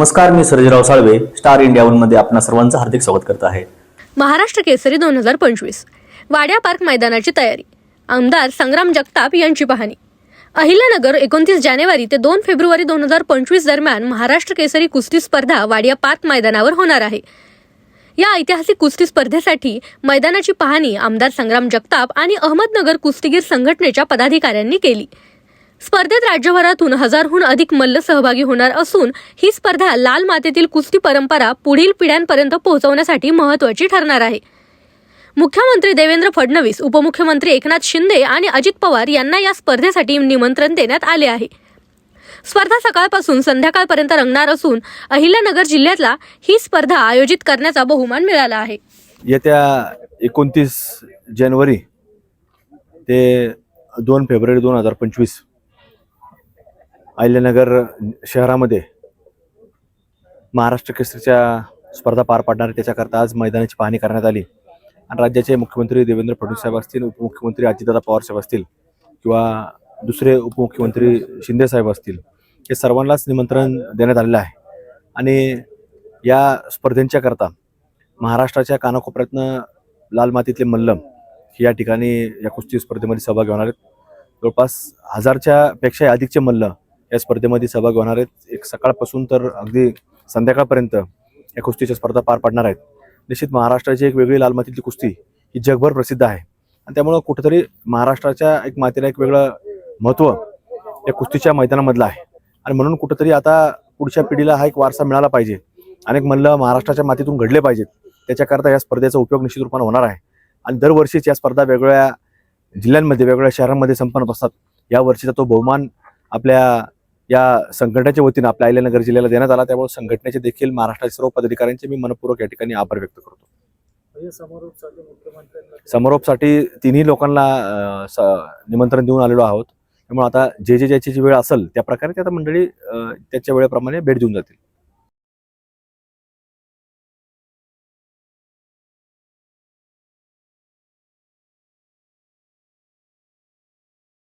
नमस्कार मी Sarjerao Salve star India वनमध्ये आपल्या सर्वांचं हार्दिक स्वागत करत आहे. महाराष्ट्र केसरी दोन हजार पंचवीस. वाड्या पार्क मैदानाची तयारी. आमदार संग्राम जगताप यांची पाहणी. अहिल्यानगर एकोणतीस जानेवारी ते दोन फेब्रुवारी दोन हजार पंचवीस दरम्यान महाराष्ट्र केसरी कुस्ती स्पर्धा वाडिया पार्क मैदानावर होणार आहे. या ऐतिहासिक कुस्ती स्पर्धेसाठी मैदानाची पाहणी आमदार संग्राम जगताप आणि अहमदनगर कुस्तीगीर संघटनेच्या पदाधिकाऱ्यांनी केली. स्पर्धेत राज्यभरातून हजारहून अधिक मल्ल सहभागी होणार असून ही स्पर्धा लाल मातेतील कुस्ती परंपरा पुढील पिढ्यांपर्यंत पोहोचवण्यासाठी महत्त्वाची ठरणार आहे. मुख्यमंत्री देवेंद्र फडणवीस उपमुख्यमंत्री एकनाथ शिंदे आणि अजित पवार यांना या स्पर्धेसाठी निमंत्रण देण्यात आले आहे. स्पर्धा सकाळपासून संध्याकाळपर्यंत रंगणार असून अहिल्यानगर जिल्ह्यातला ही स्पर्धा आयोजित करण्याचा बहुमान मिळाला आहे. येत्या एकोणतीस जानेवारी ते दोन फेब्रुवारी दोन हजार पंचवीस अहिल्यानगर शहरामध्ये महाराष्ट्र केसरीच्या स्पर्धा पार पाडणार आहे. त्याच्याकरता आज मैदानाची पाहणी करण्यात आली. आणि राज्याचे मुख्यमंत्री देवेंद्र फडणवीस साहेब असतील उपमुख्यमंत्री अजितदादा पवार साहेब असतील किंवा दुसरे उपमुख्यमंत्री शिंदे साहेब असतील हे सर्वांनाच निमंत्रण देण्यात आलेलं आहे. आणि या स्पर्धेंच्या करता महाराष्ट्राच्या कानाकोपऱ्यातनं लाल मातीतले मल्लम हे या ठिकाणी या कुस्ती स्पर्धेमध्ये सहभागी होणार आहेत. जवळपास हजारच्या पेक्षा अधिकचे मल्ल या स्पर्धेमध्ये सहभाग होणार आहेत. एक सकाळपासून तर अगदी संध्याकाळपर्यंत या कुस्तीच्या स्पर्धा पार पाडणार आहेत. निश्चित महाराष्ट्राची एक वेगळी लाल मातीतली कुस्ती ही जगभर प्रसिद्ध आहे. आणि त्यामुळं कुठेतरी महाराष्ट्राच्या एक मातीला एक वेगळं महत्त्व या कुस्तीच्या मैदानामधलं आहे. आणि म्हणून कुठेतरी आता पुढच्या पिढीला हा एक वारसा मिळाला पाहिजे. अनेक मल्ल महाराष्ट्राच्या मातीतून घडले पाहिजेत. त्याच्याकरता या स्पर्धेचा उपयोग निश्चित रूपाने होणार आहे. आणि दरवर्षीच या स्पर्धा वेगवेगळ्या जिल्ह्यांमध्ये वेगवेगळ्या शहरांमध्ये संपन्न होत असतात. या वर्षीचा तो बहुमान आपल्या या संघटनेच्या वतीनं आपल्या अहिल्यानगर जिल्ह्याला देण्यात आला. त्यामुळे संघटनेचे देखील महाराष्ट्राच्या सर्व पदाधिकाऱ्यांचे मी मनपूर्वक या ठिकाणी आभार व्यक्त करतो. समारोपसाठी तिन्ही लोकांना निमंत्रण देऊन आलेलो आहोत. त्यामुळे आता जे जे ज्याची जी वेळ असेल त्या प्रकारे ते आता मंडळी त्याच्या वेळेप्रमाणे भेट देऊन जातील.